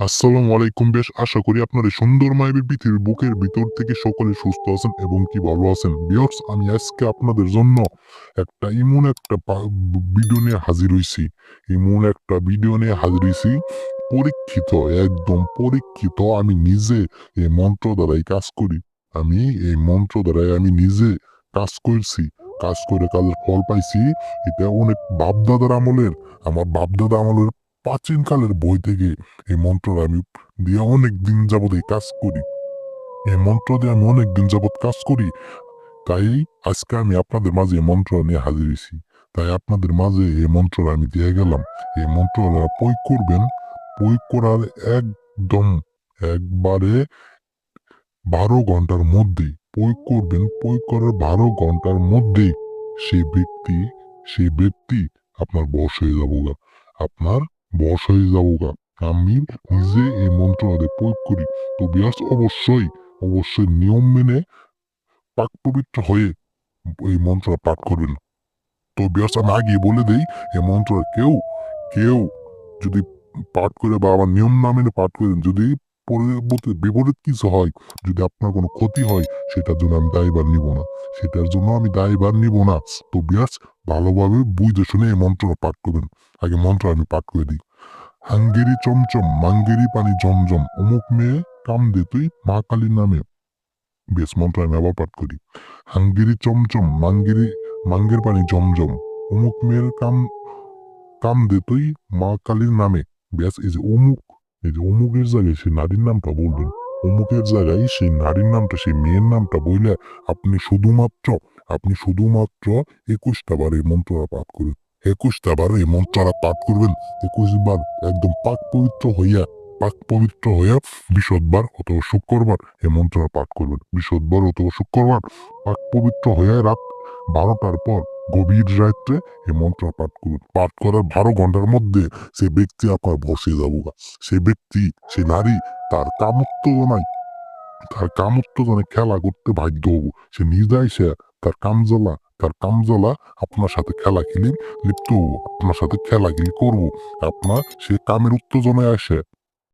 আসসালামু আলাইকুম। বেশ, আশা করি আপনার সুন্দর মায়ের পৃথিবীর বুকের ভিতর থেকে সকলে সুস্থ আছেন এবং কি ভালো আছেন। বিয়র্স আমি আজকে আপনাদের জন্য একটা ইমন একটা ভিডিও নিয়ে হাজির হইছি। ইমন একটা ভিডিও নিয়ে হাজির হইছি, পরীক্ষিত, একদম পরীক্ষিত। আমি নিজে এই মন্ত্র দ্বারাই কাজ করি। আমি এই মন্ত্র দ্বারাই আমি নিজে কাজ করছি। কাজ করে কাজের ফল পাইছি। এটা অনেক বাপদাদার আমলের। আমার বাপদাদা আমলের প্রাচীন কালের বই থেকে এই মন্ত্রটা আমি দিয়ে অনেক দিন যাবত এই কাজ করি। এই মন্ত্র দিয়ে আমি অনেক দিন যাবত কাজ করি। তাই আজকে আমি আপনাদের মাঝে এই মন্ত্র নিয়ে হাজির হয়েছি। তাই আপনাদের মাঝে এই মন্ত্রটা আমি দিয়ে গেলাম। এই মন্ত্র প্রয়োগ করবেন। প্রয়োগ করার একদম একবারে বারো ঘণ্টার মধ্যেই প্রয়োগ করবেন। প্রয়োগ করার বারো ঘণ্টার মধ্যেই সেই ব্যক্তি সেই ব্যক্তি আপনার বশ হয়ে যাব আপনার বশ হয়ে যাব গা আমি নিজে এই মন্ত্রটা প্রয়োগ করি। তো বিয়াস অবশ্যই অবশ্যই নিয়ম মেনে পাক পবিত্র হয়ে এই মন্ত্রটা পাঠ করবেন। তো বিয়াস আমি আগে বলে দেই এই মন্ত্র কেউ কেউ যদি পাঠ করে বা আমার নিয়ম না মেনে পাঠ করেন, যদি পরবর্তী বিপরীত কিছু হয়, যদি আপনার কোনো ক্ষতি হয়, সেটার জন্য আমি দায়ভার নিব না। সেটার জন্য আমি দায়ভার নিব না। তো বিয়াস ভালোভাবে বুঝে শুনে এই মন্ত্রটা পাঠ করবেন। আগে মন্ত্র আমি পাঠ করে দিই। হাঙ্গেরি চমচম, মাঙ্গেরি পানি জমজম অমুক মেয়ে কাম দে তুই মা কালীর নামে। বেশ মন্ত্র আমি আবার পাঠ করি। হাঙ্গেরি চমচম, মাঙ্গেরি, মাঙ্গের পানি জমজম অমুক মেয়ের কাম কাম দে তুই মা কালীর নামে। ব্যাস, এই যে অমুক, এই যে অমুকের জায়গায় সেই নারীর নামটা বলবেন, অমুকের জায়গায় সেই নারীর নামটা, সেই মেয়ের নামটা বইলে আপনি শুধুমাত্র আপনি শুধুমাত্র একুশটা বার এই মন্ত্রটা পাঠ করবেন একুশটা বার এই মন্ত্রটা পাঠ করবেন, একুশ বার একদম পাক পবিত্র হইয়া, পাক পবিত্র হইয়া বিশদবার অথবা শুক্রবার এই মন্ত্রটা পাঠ করবেন। বিশদবার অথবা শুক্রবার পাক পবিত্র হইয়া রাত বারোটার পর গভীর রাত্রে এই মন্ত্র পাঠ করুন পাঠ করার বারো ঘণ্টার মধ্যে সে ব্যক্তি আপনার বসে যাব সে ব্যক্তি, সে নারী, তার কামোত্তেজনায় তার কামোত্তেজনে খেলা করতে বাধ্য হব। সে নিজেই সে তার কামজলা তার কামজলা আপনার সাথে খেলা খেলি, লিপ্ত আপনার সাথে খেলা খেলি করব। আপনার সে কামের উত্তেজনায় আসে।